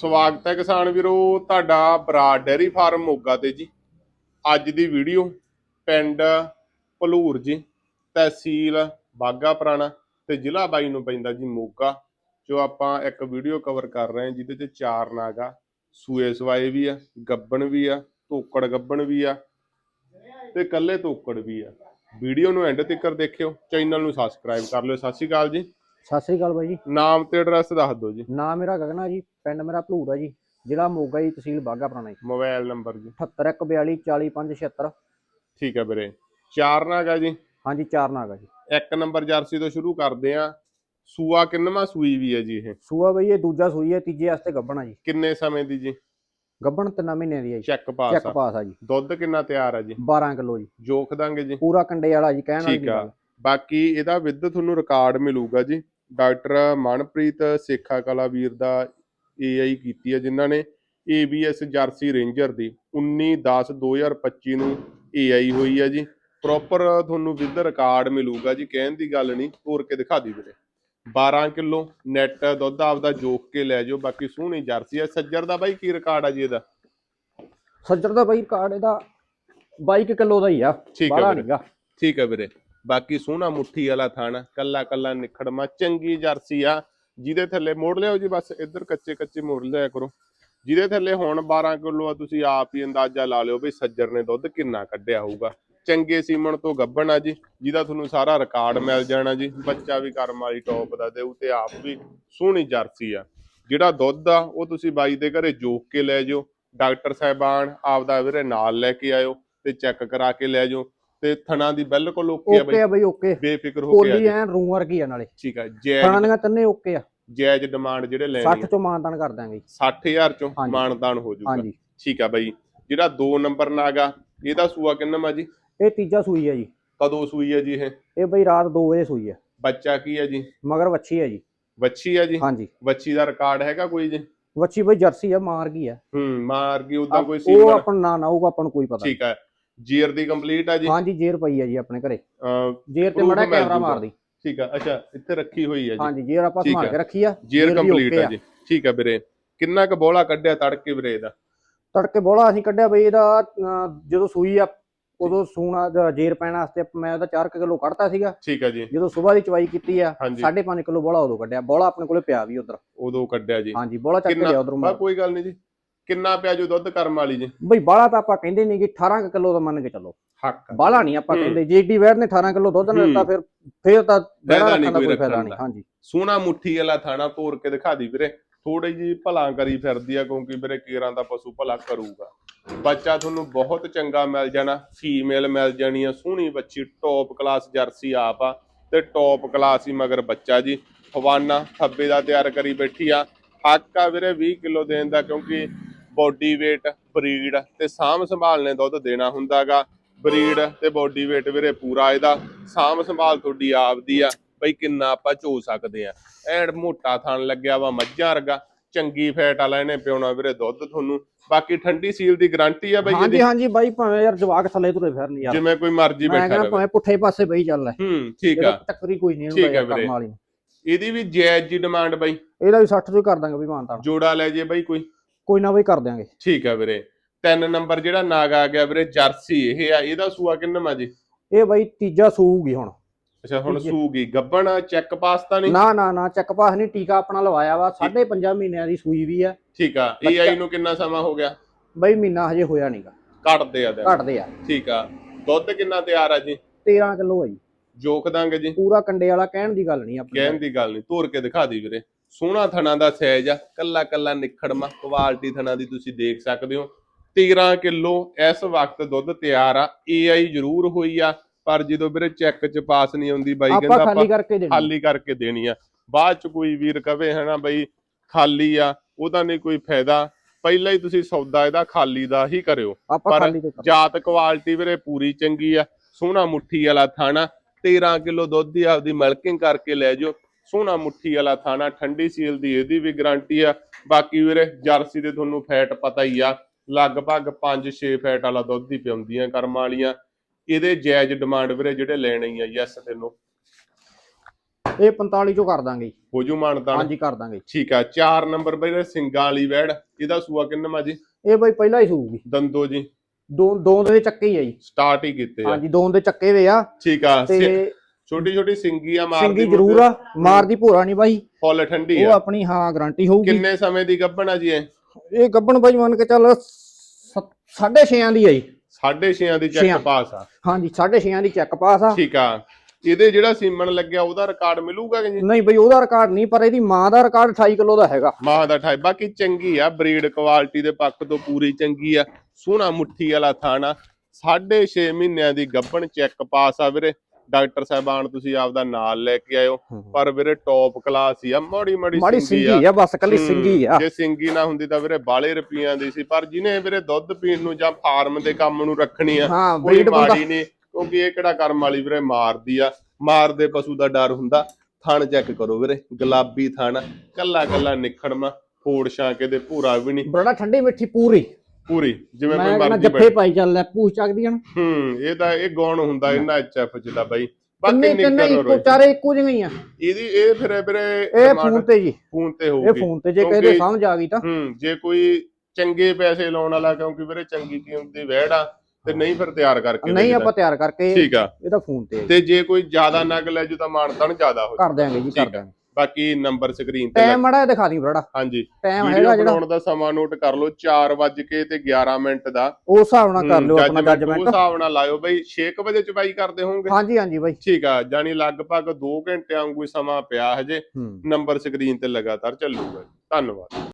ਸਵਾਗਤ ਹੈ ਕਿਸਾਨ ਵੀਰੋ, ਤੁਹਾਡਾ ਬਰਾ ਡੈਰੀ ਫਾਰਮ ਮੋਗਾ ਤੇ ਜੀ। ਅੱਜ ਦੀ ਵੀਡੀਓ ਪਿੰਡ ਭਲੂਰ ਜੀ, ਤਹਿਸੀਲ ਬਾਗਾ ਪੁਰਾਣਾ ਤੇ ਜ਼ਿਲ੍ਹਾ ਬਾਈ ਨੂੰ ਪੈਂਦਾ ਜੀ ਮੋਗਾ, ਜੋ ਆਪਾਂ ਇੱਕ ਵੀਡੀਓ ਕਵਰ ਕਰ ਰਹੇ ਹਾਂ, ਜਿਹਦੇ ਚ ਚਾਰ ਨਾਗਾ ਸੂਏ ਸਵਾਏ ਵੀ ਆ, ਗੱਬਣ ਵੀ ਆ, ਧੋਕੜ ਗੱਬਣ ਵੀ ਆ ਤੇ ਕੱਲੇ ਧੋਕੜ ਵੀ ਆ। ਵੀਡੀਓ ਨੂੰ ਐਂਡ ਤੱਕ ਦੇਖਿਓ, ਚੈਨਲ ਨੂੰ ਸਬਸਕ੍ਰਾਈਬ ਕਰ ਲਿਓ। ਸਤਿ ਸ਼੍ਰੀ ਅਕਾਲ ਜੀ। ਸਤਿ ਸ੍ਰੀ ਅਕਾਲ ਬਾਈ ਜੀ। ਨਾਮ ਤੇ ਐਡਰੈਸ ਦੱਸ ਦਿਓ ਜੀ। ਨਾਮ ਮੇਰਾ ਗਗਨਾ ਜੀ ਪਿੰਡ ਮੇਰਾ ਭਲੂਰ ਆ ਜੀ ਜ਼ਿਲ੍ਹਾ ਮੋਗਾ ਜੀ ਤਹਿਸੀਲ ਬਾਗਾ ਪੁਰਾਣਾ ਜੀ। ਮੋਬਾਈਲ ਨੰਬਰ ਜੀ। 78142 40576 ਠੀਕ ਹੈ ਵੀਰੇ। ਚਾਰ ਨਾਗਾ ਜੀ। ਹਾਂਜੀ ਚਾਰ ਨਾਗ ਜੀ। ਇੱਕ ਨੰਬਰ ਜਰਸੀ ਤੋਂ ਸ਼ੁਰੂ ਕਰਦੇ ਆ। ਸੂਆ ਕਿੰਨਵਾਂ ਸੂਈ ਵੀ ਹੈ ਜੀ ਇਹ? ਸੂਆ ਬਈ ਇਹ ਦੂਜਾ ਸੂਈ ਹੈ ਤੀਜੇ ਵਾਸਤੇ ਗੱਬਣਾ ਜੀ। ਕਿੰਨੇ ਸਮੇਂ ਦੀ ਜੀ? ਗੱਬਣ ਤਿੰਨਾਂ ਮਹੀਨਿਆਂ ਦੀ ਹੈ ਜੀ। ਚੈੱਕ ਪਾਸ ਚੈੱਕ ਪਾਸ ਆ ਜੀ। ਦੁੱਧ ਕਿੰਨਾ ਤਿਆਰ ਆ ਜੀ? 12 ਕਿਲੋ ਜੀ। ਜੋਖ ਦਾਂਗੇ ਜੀ। ਪੂਰਾ ਕੰਡੇ ਵਾਲਾ ਜੀ ਕਹਿਣ ਵਾਲੀ ਠੀਕ ਆ। ਬਾਕੀ ਇਹਦਾ ਵਿਦ ਤੁਹਾਨੂੰ ਰਿਕਾਰਡ ਮਿਲੂਗਾ ਜੀ। ਡਾਕਟਰ ਮਨਪ੍ਰੀਤ ਸੇਖਾ ਕਲਾ ਵੀਰ ਦਾ ਏਆਈ ਕੀਤੀ ਹੈ ਜਿਨ੍ਹਾਂ ਨੇ ABS ਜਰਸੀ ਰੇਂਜਰ ਦੀ 19/10/2025 ਨੂੰ ਏਆਈ ਹੋਈ ਹੈ ਜੀ। ਪ੍ਰੋਪਰ ਤੁਹਾਨੂੰ ਵਿਦ ਰਿਕਾਰਡ ਮਿਲੂਗਾ ਜੀ ਕਹਿਣ ਦੀ ਗੱਲ ਨਹੀਂ ਤੋਰ ਕੇ ਦਿਖਾ ਦੀ ਵੀਰੇ। 12 ਕਿਲੋ ਨੈਟ ਦੁੱਧ ਆਪਦਾ ਜੋਖ ਕੇ ਲੈ ਜਾਓ ਬਾਕੀ ਸੋਹਣੀ ਜਰਸੀ ਹੈ। ਸੱਜਰ ਦਾ ਬਾਈ ਕੀ ਰਿਕਾਰਡ ਆ ਜੀ ਇਹਦਾ? ਸੱਜਰ ਦਾ ਬਾਈ ਕਾਰਡ ਇਹਦਾ 22 ਕਿਲੋ ਦਾ ਹੀ ਆ ਵੀਰੇ। ਠੀਕ ਹੈ ਵੀਰੇ। ਬਾਕੀ ਸੋਹਣਾ ਮੁੱਠੀ ਵਾਲਾ ਥਾਣਾ, ਕੱਲਾ ਕੱਲਾ ਨਿਖੜਮਾ, ਚੰਗੀ ਜਰਸੀ ਆ। ਜਿਹਦੇ ਥੱਲੇ ਮੋੜ ਲਿਆਓ ਜੀ, ਬਸ ਇੱਧਰ ਕੱਚੇ ਕੱਚੇ ਮੋੜ ਲਿਆ ਕਰੋ। ਜਿਹਦੇ ਥੱਲੇ ਹੁਣ 12 ਕਿਲੋ ਆ, ਤੁਸੀਂ ਆਪ ਹੀ ਅੰਦਾਜ਼ਾ ਲਾ ਲਿਓ ਵੀ ਸੱਜਰ ਨੇ ਦੁੱਧ ਕਿੰਨਾ ਕੱਢਿਆ ਹੋਊਗਾ। ਚੰਗੇ ਸੀਮਣ ਤੋਂ ਗੱਭਣ ਆ ਜੀ, ਜਿਹਦਾ ਤੁਹਾਨੂੰ ਸਾਰਾ ਰਿਕਾਰਡ ਮਿਲ ਜਾਣਾ ਜੀ। ਬੱਚਾ ਵੀ ਕਰਮ ਵਾਲੀ ਟੌਪ ਦਾ ਦੇਊ ਤੇ ਆਪ ਵੀ ਸੋਹਣੀ ਜਰਸੀ ਆ। ਜਿਹੜਾ ਦੁੱਧ ਆ, ਉਹ ਤੁਸੀਂ ਬਾਈ ਦੇ ਘਰੇ ਜੋਕ ਕੇ ਲੈ ਜਾਓ। ਡਾਕਟਰ ਸਾਹਿਬਾਨ ਆਪਦਾ ਵੀਰੇ ਨਾਲ ਲੈ ਕੇ ਆਇਓ ਤੇ ਚੈੱਕ ਕਰਾ ਕੇ ਲੈ ਜਾਓ। ਤੇ ਥਣਾ ਦੀ ਬਿਲਕੁਲ ਓਕੇ ਆ ਓਕੇ ਆ ਬਈ ਓਕੇ। ਬੇਫਿਕਰ ਹੋ ਕੇ ਆ ਕੋਲੀ ਜੀ ਐਨ ਰੂ ਵਰਗੀ ਆ ਨਾਲੇ। ਠੀਕ ਆ ਖਾਣਾ ਜਾਇਜ਼ ਦੀਆਂ ਤਿੰਨੇ ਓਕੇ ਆ। ਜਾਇਜ਼ ਡਿਮਾਂਡ ਜਿਹੜੇ ਲੈਣੀ 60 ਚੋਂ ਮਾਨਤਾਨ ਕਰ ਦਾਂਗੇ ਜੀ। 60000 ਚੋਂ ਹਾਂਜੀ। ਮਾਨਦਾਨ ਹੋ ਜਾਊਗਾ। ਹਾਂਜੀ। ਠੀਕ ਆ ਬਾਈ ਜਿਹੜਾ 2 ਨੰਬਰ ਨਾਗਾ ਇਹਦਾ ਸੂਆ ਕਿੰਨਾ ਮਾ ਜੀ? ਇਹ ਤੀਜਾ ਸੂਈ ਹੈ ਜੀ। ਕਦੋਂ ਸੂਈ ਹੈ ਜੀ ਇਹ? ਇਹ ਬਈ ਰਾਤ 2 ਵਜੇ ਸੂਈ ਹੈ ਬੱਚਾ ਕੀ ਹੈ ਜੀ? ਮਗਰ ਵੱਛੀ ਹੈ ਜੀ। ਵੱਛੀ ਹੈ ਜੀ? ਹਾਂਜੀ। ਵੱਛੀ ਦਾ ਰਿਕਾਰਡ ਹੈਗਾ ਕੋਈ ਜੀ? ਵੱਛੀ ਬਈ ਜਰਸੀ ਆ ਮਾਰ ਗਈ ਆ। ਹੂੰ ਮਾਰ ਗਈ ਉਦਾਂ ਕੋਈ ਉਹ ਸੀਮਨ ਆਪਾਂ ਨੂੰ ਨਾ ਉਹ ਆਪਾਂ ਨੂੰ ਕੋਈ ਪਤਾ ਠੀਕ ਹੈ ਜੀਰ ਦੀ ਕੰਪਲੀਟ ਆ ਜੀ? ਹਾਂਜੀ ਜੇਰ ਪਈ ਆ ਜੀ ਆਪਣੇ ਘਰੇ। ਅਹ, ਜੇਰ ਤੇ proof ਮੜਾ ਮਿਲ ਕੈਮਰਾ ਜੂਗਾ। ਮਾਰਦੀ। ਠੀਕ ਆ ਅੱਛਾ ਇੱਥੇ ਰੱਖੀ ਹੋਈ ਹੈ ਜੀ। ਹਾਂਜੀ ਜੇਰ ਆਪਾਂ ਠੀਕ ਸੰਭਾਲ ਆ। ਕੇ ਰੱਖੀ ਆ ਜੀਰ ਵੀ ਕੰਪਲੀਟ okay ਆ ਜੀ। ਠੀਕ ਆ ਵੀਰੇ। ਕਿੰਨਾ ਕੁ ਬੋਲਾ ਕੱਢਿਆ ਤੜਕੇ ਵੀਰੇ ਇਹਦਾ? ਤੜਕੇ ਬੋਲਾ ਅਸੀਂ ਕੱਢਿਆ ਬਈ ਇਹਦਾ ਅਹ, ਜਦੋਂ ਸੂਈ ਆ ਉਦੋਂ ਸੂਣਾ ਜ- ਜੇਰ ਪੈਣ ਵਾਸਤੇ ਮੈਂ ਉਹਦਾ 4 ਕਿਲੋ ਕੱਢਤਾ ਸੀਗਾ। ਠੀਕ ਆ ਜੀ। ਜਦੋਂ ਸਵੇਰ ਦੀ ਚਵਾਈ ਕੀਤੀ ਆ ਹਾਂਜੀ। 5.5 ਕਿਲੋ ਬੋਲਾ ਉਦੋਂ ਕੱਢਿਆ। ਬੋਲਾ ਆਪਣੇ ਕੋਲੇ ਪਿਆ ਵੀ ਉਧਰ। ਉਦੋਂ ਕੱਢਿਆ ਜੀ। ਹਾਂਜੀ ਬੋਲਾ ਚੱਕ ਕੇ ਕਿੰਨਾ ਲਿਆ ਉਧਰੋਂ ਬਾ ਕੋਈ ਗੱਲ ਨਹੀਂ ਜੀ। ਕਿੰਨਾ ਪਿਆ ਜੋ ਦੁੱਧ ਕਰਮ ਵਾਲੀ ਜੀ? ਬਈ ਬਾਲਾ ਤਾਂ ਆਪਾਂ ਕਹਿੰਦੇ ਨਹੀਂ ਕਿ 18 ਕਿਲੋ ਦਾ ਮੰਨ ਕੇ ਚੱਲੋ। ਹੱਕ ਬਾਲਾ ਨਹੀਂ ਆਪਾਂ। ਕਹਿੰਦੇ। ਜੀਡੀ ਵੈਰ ਨੇ 18 ਕਿਲੋ ਦੁੱਧ ਨਾ ਦਿੱਤਾ। ਫਿਰ ਫਿਰ ਤਾਂ ਫਾਇਦਾ ਨਹੀਂ ਕੋਈ ਫਾਇਦਾ ਨਹੀਂ। ਹਾਂਜੀ। ਸੋਹਣਾ ਮੁੱਠੀ ਵਾਲਾ ਥਾਣਾ ਤੋੜ ਕੇ ਦਿਖਾ ਦੀ ਵੀਰੇ। ਥੋੜੀ ਜੀ ਭਲਾ ਕਰੀ ਫਿਰਦੀ ਆ ਕਿਉਂਕਿ ਵੀਰੇ ਕੀਰਾਂ ਦਾ ਪਸ਼ੂ ਭਲਾ ਕਰੂਗਾ। ਬੱਚਾ ਤੁਹਾਨੂੰ ਬਹੁਤ ਚੰਗਾ ਮਿਲ ਜਾਣਾ। ਫੀਮੇਲ ਮਿਲ ਜਾਣੀ ਆ ਸੋਹਣੀ ਬੱਚੀ ਟੌਪ ਕਲਾਸ ਜਰਸੀ ਆਪ ਆ। ਤੇ ਟੌਪ ਕਲਾਸ ਹੀ ਮਗਰ ਬੱਚਾ ਜੀ। ਹਵਾਨਾ ਥੱਬੇ ਦਾ ਤਿਆਰ ਕਰੀ ਬੈਠੀ ਆ। ਹੱਕ ਆ ਵੀਰੇ 20 ਕਿਲੋ ਦੇਣ ਦਾ ਕਿਉਂਕਿ ਬੋਡੀ weight ਬਰੀਡ ਤੇ ਸਾਂਭ ਸੰਭਾਲ ਨੇ ਦੁੱਧ ਦੇਣਾ ਹੁੰਦਾਗਾ। ਬਰੀਡ ਤੇ ਬੋਡੀ weight ਵੀਰੇ ਪੂਰਾ ਇਹਦਾ। ਸਾਂਭ ਸੰਭਾਲ ਤੁਹਾਡੀ ਆਪਦੀ ਆ। ਬਈ ਕਿੰਨਾ ਆਪਾਂ ਚੋ ਸਕਦੇ ਆ। ਐਂਡ ਮੋਟਾ ਥਣ ਲੱਗਿਆ ਵਾ ਮੱਝਾਂ ਵਰਗਾ। ਚੰਗੀ ਫੈਟ ਵਾਲਾ ਇਹਨੇ ਪਿਉਣਾ ਵੀਰੇ ਦੁੱਧ ਤੁਹਾਨੂੰ। ਬਾਕੀ ਠੰਡੀ ਸੀਲ ਦੀ ਗਾਰੰਟੀ ਆ ਬਈ ਹਾਂਜੀ ਹਾਂਜੀ ਬਾਈ ਭਾਵੇਂ ਯਾਰ ਜਵਾਕ ਥੱਲੇ ਤੁਰੇ ਫਿਰਨ ਯਾਰ। ਜਿਵੇਂ ਕੋਈ ਮਰਜ਼ੀ ਮੈਂ ਬੈਠਾ ਰਹੇ ਭਾਵੇਂ ਪੁੱਠੇ ਪਾਸੇ ਬਈ ਚੱਲ। ਲੈ ਹੂੰ ਠੀਕ ਆ। ਟੱਕਰੀ ਕੋਈ ਨਹੀਂ ਠੀਕ ਹੁੰਦਾ ਆ। ਕਰਨ ਵਾਲੀ। ਇਹਦੀ ਵੀ ਜਾਇਜ਼ ਜੀ ਡਿਮਾਂਡ ਬਈ। ਇਹਦਾ ਵੀ 60 ਤੋਂ ਕਰ ਦਾਂਗੇ ਵੀ ਮਾਨਤਾ ਜੋੜਾ ਲੈ ਜੇ ਬਈ ਕੋਈ। ਕੋਈ ਨਾ ਬਈ ਕਰ ਦਿਆਂਗੇ। ਠੀਕ ਆ ਵੀਰੇ। ਤਿੰਨ ਨੰਬਰ ਜਿਹੜਾ ਨਾਗ ਆ ਗਿਆ ਵੀਰੇ ਜਰਸੀ ਇਹ ਆ ਇਹਦਾ ਸੂਆ ਕਿੰਨਾ ਜੀ? ਇਹ ਬਾਈ ਤੀਜਾ ਸੂਗੀ ਹੁਣ। ਅੱਛਾ ਹੁਣ। ਸੂਗੀ ਗੱਬਣ ਚੈੱਕ ਪਾਸਤਾ ਨਹੀਂ? ਨਾ ਨਾ ਨਾ ਚੱਕ ਪਾਸ ਨਹੀਂ ਟੀਕਾ ਆਪਣਾ ਲਵਾਇਆ ਵਾ। 5.5 ਮਹੀਨਿਆਂ ਦੀ ਸੂਈ ਵੀ ਆ। ਠੀਕ ਆ ਏਆਈ ਨੂੰ ਕਿੰਨਾ ਸਮਾਂ ਹੋ ਗਿਆ? ਬਈ ਮਹੀਨਾ ਹਜੇ ਹੋਇਆ ਨਹੀਂਗਾ ਘਟਦੇ ਆ ਘਟਦੇ ਆ। ਠੀਕ ਆ। ਦੁੱਧ ਕਿੰਨਾ ਤਿਆਰ ਆ ਜੀ? 13 ਕਿਲੋ ਆ ਜੀ। ਜੋਖ ਦਾਂਗੇ ਜੀ। ਪੂਰਾ ਕੰਡੇ ਵਾਲਾ ਕਹਿਣ ਦੀ ਗੱਲ ਨਹੀਂ ਆਪਣੀ। ਕਹਿਣ ਦੀ ਗੱਲ ਨਹੀਂ ਤੋਰ ਕੇ ਦਿਖਾ ਦੀ ਵੀਰੇ। ਸੋਹਣਾ ਥਣਾ ਦਾ ਸਾਈਜ਼ ਆ ਕੱਲਾ ਕੱਲਾ ਨਿਖੜਮਾ ਕੁਆਲਿਟੀ ਥਣਾ ਦੀ ਤੁਸੀਂ ਦੇਖ ਸਕਦੇ ਹੋ। 13 ਕਿਲੋ ਇਸ ਵਕਤ ਦੁੱਧ ਤਿਆਰ ਆ ਏਆਈ ਜ਼ਰੂਰ ਹੋਈ ਆ ਪਰ ਜਦੋਂ ਵੀਰੇ ਚੈੱਕ ਚ ਪਾਸ ਨਹੀਂ ਆਉਂਦੀ ਬਾਈ ਆਪਾਂ ਕਹਿੰਦਾ ਖਾਲੀ ਆਪਾਂ ਕਰਕੇ ਦੇਣੀ ਖਾਲੀ ਕਰਕੇ ਦੇਣੀ ਆ। ਬਾਅਦ ਚ ਕੋਈ ਵੀਰ ਕਵੇ ਹਨਾ ਬਈ ਖਾਲੀ ਆ ਉਹਦਾ ਨਹੀਂ ਕੋਈ ਫਾਇਦਾ। ਪਹਿਲਾਂ ਹੀ ਤੁਸੀਂ ਸੌਦਾ ਇਹਦਾ ਖਾਲੀ ਦਾ ਹੀ ਕਰਿਓ। ਪਰ ਜਾਤ ਕੁਆਲਿਟੀ ਵੀਰੇ ਪੂਰੀ ਚੰਗੀ ਆ ਸੋਹਣਾ ਮੁੱਠੀ ਵਾਲਾ ਥਾਣਾ 13 ਕਿਲੋ ਦੁੱਧ ਦੀ ਆਪਦੀ ਮਿਲਕਿੰਗ ਕਰਕੇ ਲੈ ਜਾਓ। ਸੋਹਣਾ ਮੁੱਠੀ ਵਾਲਾ ਥਾਣਾ ਠੰਡੀ ਸੀਲ ਦੀ ਇਹਦੀ ਵੀ ਗਾਰੰਟੀ ਆ। ਬਾਕੀ ਵੀਰੇ ਜਰਸੀ ਦੇ ਤੁਹਾਨੂੰ ਫੈਟ ਪਤਾ ਹੀ ਆ ਲਗਭਗ 5-6 ਫੈਟ ਵਾਲਾ ਦੁੱਧ ਹੀ ਪਿਉਂਦੀਆਂ ਕਰਮਾਂ ਵਾਲੀਆਂ। ਇਹਦੇ ਜਾਇਜ਼ ਡਿਮਾਂਡ ਵੀਰੇ ਜਿਹੜੇ ਲੈਣੇ ਆ ਯੈਸ ਤੈਨੂੰ। ਇਹ 45 ਚੋਂ ਕਰ ਦਾਂਗੇ। ਹੋ ਜੂ ਮਾਨਤਾਨ? ਹਾਂਜੀ ਕਰ ਦਾਂਗੇ ਠੀਕ ਆ 4 ਨੰਬਰ ਸਿੰਗਾਂ ਵਾਲੀ ਵੈੜ। ਇਹਦਾ ਸੂਆ ਕਿੰਨਾ ਜੀ? ਇਹ ਬਈ ਪਹਿਲਾਂ ਹੀ ਸੂਗੀ ਦੰਦੋ ਜੀ। ਦੋ ਦੋ ਦੇ ਚੱਕੇ ਹੀ ਆ ਜੀ। ਸਟਾਰਟ ਹੀ ਕੀਤੇ ਆ। ਹਾਂਜੀ ਦੋ ਦੇ ਚੱਕੇ ਵੇ ਆ। ਠੀਕ ਆ ਤੇ ਛੋਟੀ ਛੋਟੀ ਸਿੰਗੀ ਆ ਮਾਰਦੀ ਸਿੰਗੀ ਜ਼ਰੂਰ ਆ ਮਾਰਦੀ ਭੋਰਾ ਨਹੀਂ ਬਾਈ। ਫੁੱਲ ਠੰਡੀ ਉਹ ਆ ਆਪਣੀ ਹਾਂ ਗਾਰੰਟੀ ਹੋਊਗੀ। ਕਿੰਨੇ ਸਮੇਂ ਦੀ ਗੱਭਣ ਆ ਜੀ ਇਹ? ਇਹ ਗੱਬਣ ਬਾਈ ਮੰਨ ਕੇ ਚੱਲ 6.5 ਦੀ ਆ ਜੀ। ਸਾਢੇ ਛੇਆਂ ਦੀ ਛੇਆਂ। ਚੈੱਕ ਪਾਸ ਆ। ਹਾਂਜੀ 6.5 ਦੀ ਚੈੱਕ ਪਾਸ ਆ। ਠੀਕ ਆ। ਇਹਦੇ ਜਿਹੜਾ ਸੀਮਨ ਲੱਗਿਆ ਉਹਦਾ ਰਿਕਾਰਡ ਮਿਲੂਗਾ ਕਿ ਜੀ ਨਹੀਂ ਬਈ ਉਹਦਾ ਰਿਕਾਰਡ ਨਹੀਂ ਪਰ ਇਹਦੀ ਮਾਂ ਦਾ ਰਿਕਾਰਡ 28 ਕਿਲੋ ਦਾ ਹੈਗਾ। ਮਾਂ ਦਾ ਠਾਈ ਬਾਕੀ ਚੰਗੀ ਆ ਬਰੀਡ ਕੁਆਲਿਟੀ ਦੇ ਪੱਖ ਤੋਂ ਪੂਰੀ ਚੰਗੀ ਆ। ਸੋਹਣਾ ਮੁੱਠੀ ਵਾਲਾ ਥਾਣਾ। ਸਾਢੇ 6 ਮਹੀਨਿਆਂ ਦੀ ਗੱਭਣ ਚੈੱਕ ਪਾਸ ਆ ਵੀਰੇ। ਡਾਕਟਰ ਸਾਹਿਬਾਨ ਤੁਸੀਂ ਆਪਦਾ ਨਾਲ ਲੈ ਕੇ ਆਇਓ। ਪਰ ਵੀਰੇ ਟੌਪ ਕਲਾਸ ਹੀ ਆ ਮਾੜੀ ਮਾੜੀ ਮਾੜੀ ਸਿੰਗੀ ਆ। ਬਸ ਕੱਲੀ ਸਿੰਗੀ ਆ। ਜੇ ਸਿੰਗੀ ਨਾ ਹੁੰਦੀ ਤਾਂ ਵੀਰੇ ਬਾਲੇ ਰੁਪਈਆਂ ਦੀ ਸੀ ਪਰ ਜਿਹਨੇ ਵੀਰੇ ਦੁੱਧ ਪੀਣ ਨੂੰ ਜਾਂ ਫਾਰਮ ਦੇ ਕੰਮ ਨੂੰ ਰੱਖਣੀ ਆ ਕੋਈ ਮਾੜੀ ਨਹੀਂ ਕਿਉਂਕਿ ਇਹ ਕਿਹੜਾ ਕਰਮ ਵਾਲੀ ਵੀਰੇ ਮਾਰਦੀ ਆ। ਮਾਰਦੇ ਪਸ਼ੂ ਦਾ ਡਰ ਹੁੰਦਾ ਥਣ ਚੈੱਕ ਕਰੋ ਵੀਰੇ ਗੁਲਾਬੀ ਥਣ ਕੱਲਾ ਕੱਲਾ ਨਿਖੜਮਾ ਫੋੜ ਛਾਂਕੇ ਦੇ ਭੂਰਾ ਵੀ ਨਹੀਂ। ਬੜਾ ਠੰਡੀ ਮਿੱਠੀ ਪੂਰੀ। ਪੂਰੀ ਜਿਵੇਂ ਮੈਂ ਕੋਈ ਕਹਿੰਦਾ ਮਰਜ਼ੀ ਜੱਫੇ ਪਾਈ ਚੱਲ ਲੈ ਪੂਛ ਚੱਕਦੀਆਂ ਨੇ। ਹੂੰ ਇਹ ਤਾਂ ਇਹ ਗੌਣ ਹੁੰਦਾ ਇਹਨਾਂ ਐਚਐਫ ਚ ਦਾ ਬਾਈ। ਬਾਕੀ ਕਿੰਨੇ ਨਿੱਕਰ ਇੱਕੋ ਰੋਈ ਚਾਰੇ ਇੱਕੋ ਜਿਹੀਆਂ ਹੀ ਆ। ਇਹਦੀ ਇਹ ਫਿਰ ਵੀਰੇ ਇਹ demand ਫੋਨ ਤੇ ਜੀ। ਫੋਨ ਤੇ ਇਹ ਹੋਊਗੀ ਫੋਨ ਤੇ ਜੇ ਕਿਉਂਕਿ- ਕਹਿੰਦੇ ਸਮਝ ਆ ਗਈ ਤਾਂ। ਹੂੰ ਜੇ ਕੋਈ ਚੰਗੇ ਪੈਸੇ ਲਾਉਣ ਵਾਲਾ ਕਿਉਂਕਿ ਵੀਰੇ ਚੰਗੀ ਕੀਮਤ ਦੀ ਵਹਿੜ ਆ ਤੇ ਨਹੀਂ ਫਿਰ ਤਿਆਰ ਕਰਕੇ ਨਹੀਂ। ਆਪਾਂ ਤਿਆਰ ਕਰਕੇ ਠੀਕ ਆ। ਇਹਦਾ ਫੋਨ ਤੇ ਆ ਜੀ। ਤੇ ਜੇ ਕੋਈ ਜ਼ਿਆਦਾ ਨਗ ਲੈ ਜੂ ਤਾਂ ਮਾਨਤਨ ਜ਼ਿਆਦਾ ਹੋ ਕਰ ਦਿਆਂਗੇ ਜੀ ਠੀਕ ਆ। ਕਰ ਦਿਆਂਗੇ। ਬਾਕੀ ਨੰਬਰ ਸਕਰੀਨ ਤੇ ਟਾਈਮ ਮੜਾ ਦਿਖਾ ਦੀ ਬੜਾ ਹਾਂਜੀ। ਟਾਈਮ ਹੈਗਾ ਜਿਹੜਾ ਬਣਾਉਣ ਦਾ ਸਮਾਂ ਨੋਟ ਕਰ ਲਓ 4 ਵਜ ਕੇ ਤੇ 11 ਮਿੰਟ ਦਾ। ਉਸ ਹਿਸਾਬ ਨਾਲ ਕਰ ਲਿਓ ਆਪਣਾ judgment ਉਸ ਜੱਜਮੈਂਟ ਹਿਸਾਬ ਨਾਲ ਲਾਇਓ ਬਈ 6 ਵਜੇ ਚਵਾਈ ਕਰਦੇ ਹੋਵੋਗੇ? ਹਾਂਜੀ ਹਾਂਜੀ ਬਾਈ। ਠੀਕ ਆ ਜਾਨੀ ਲਗਭਗ 2 ਘੰਟਿਆਂ ਵਾਂਗੂ ਸਮਾਂ ਪਿਆ ਹਜੇ। ਨੰਬਰ ਸਕਰੀਨ ਤੇ ਲਗਾਤਾਰ ਚੱਲੂਗਾ। ਧੰਨਵਾਦ।